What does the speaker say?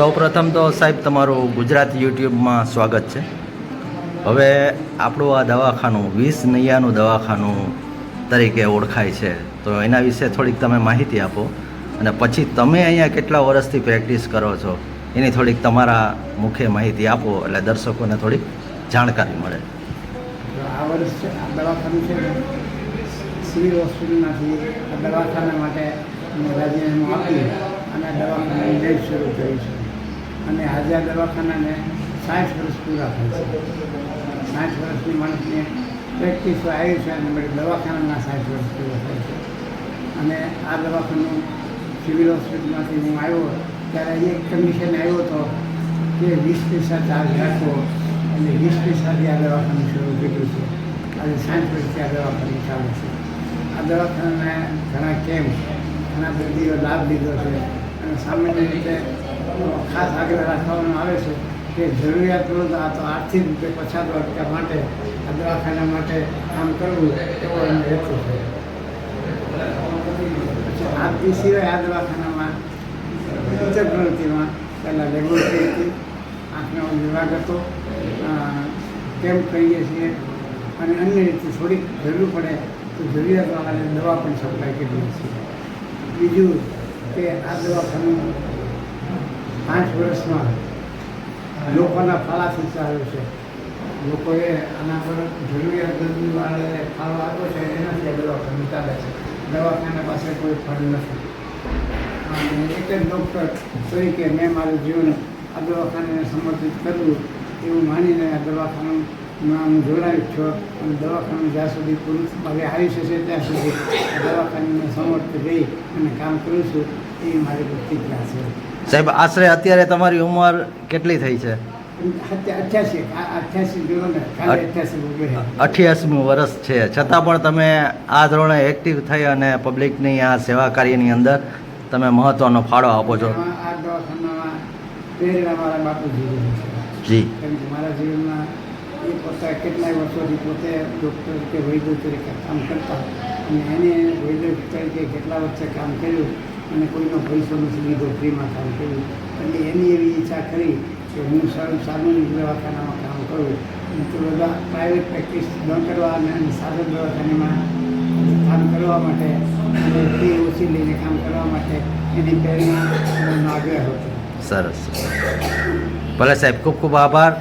સૌપ્રથમ તો સાહેબ, તમારું ગુજરાત યુટ્યુબમાં સ્વાગત છે. હવે આપણું આ દવાખાનું, વીસ નૈયાનું દવાખાનું તરીકે ઓળખાય છે. તો એના વિશે થોડીક તમે માહિતી આપો. અને પછી તમે અહીંયા કેટલા વર્ષથી પ્રેક્ટિસ કરો છો, એની થોડીક તમારા મુખે માહિતી આપો, એટલે દર્શકોને થોડીક જાણકારી મળે. આ વર્ષ દવાખાનું છે દવાખાના માટે અને દવાખાનાની શરૂ થઈ છે અને આ દવાખાનાને સાઠ વર્ષ પૂરા થાય છે. સાઠ વર્ષની માણસને પ્રેક્ટિસ આવી છે અને મારી દવાખાનાના સાઠ વર્ષ પૂરા થાય છે. અને આ દવાખાનું સિવિલ હોસ્પિટલમાંથી હું આવ્યો ત્યારે એક કમિશન આવ્યો હતો કે વીસ પૈસા ચાર્જ રાખો અને વીસ પૈસાથી આ દવાખાનું શરૂ કર્યું છે. આજે સાઠ વર્ષથી આ દવાખાનું ચાલુ છે. આ દવાખાનાને ઘણા કેમ્પ, ઘણા દર્દીઓ લાભ લીધો છે. અને સામાન્ય રીતે ખાસ આગ્રહ રાખવામાં આવે છે કે જરૂરિયાતમંદ આ તો આર્થિક રીતે પછાત વર્ગ માટે આ દવાખાના માટે કામ કરવું એવો એનો હેતુ છે. આ સિવાય આ દવાખાનામાં ઇતર પ્રવૃત્તિમાં પહેલાં લેબોરેટરી હતી, આંખનો વિભાગ હતો કેમ્પ કહીએ છીએ અને અન્ય રીતે થોડીક જરૂર પડે તો જરૂરિયાતવાળાને દવા પણ સપ્લાય કરીએ છીએ. બીજું કે આ દવાખાનું પાંચ વર્ષમાં લોકોના ફાળાથી ચાલ્યું છે. લોકોએ આના પર જરૂરિયાત દર્દીવાળાએ ફાળો આપ્યો છે, એનાથી આ દવાખાનું ચાલે છે. દવાખાના પાસે કોઈ ફંડ નથી. એક જ ડૉક્ટર તરીકે મેં મારું જીવન આ દવાખાને સમર્પિત કરવું એવું માનીને આ દવાખાનામાં હું જોડાયું છું. અને દવાખાનું જ્યાં સુધી પૂરું હવે આવી છે ત્યાં સુધી દવાખાને સમર્પિત રહી અને કામ કરું છું, એ મારી પ્રતિજ્ઞા છે. સાહેબ આશરે અત્યારે તમારી ઉંમર કેટલી થઈ છે? અઠ્યાસીમું વર્ષ છે. છતાં પણ તમે આ ધોરણે એક્ટિવ થઈ અને પબ્લિકની આ સેવા કાર્યની અંદર તમે મહત્ત્વનો ફાળો આપો છે. જી. મારા જીવનમાં એ પોતા કેટલાય વર્ષોથી પોતે ડૉક્ટર કે વૈદ્ય તરીકે કામ કરતા અને એને વૈદ્ય તરીકે કેટલા વર્ષે કામ કર્યું અને કોઈનો પૈસો નથી લીધો, ફ્રીમાં કામ કર્યું એટલે એની એવી ઈચ્છા કરી કે હું સારું સામાન્ય દવાખાનામાં કામ કરું. તે બધા પ્રાઇવેટ પ્રેક્ટિસ ન કરવા અને સાધન દવાખાનામાં કામ કરવા માટે ફી ઓછી લઈને કામ કરવા માટે એની પ્રેરણા આગ્રહ હતો. સરસ. ભલે સાહેબ, ખૂબ ખૂબ આભાર.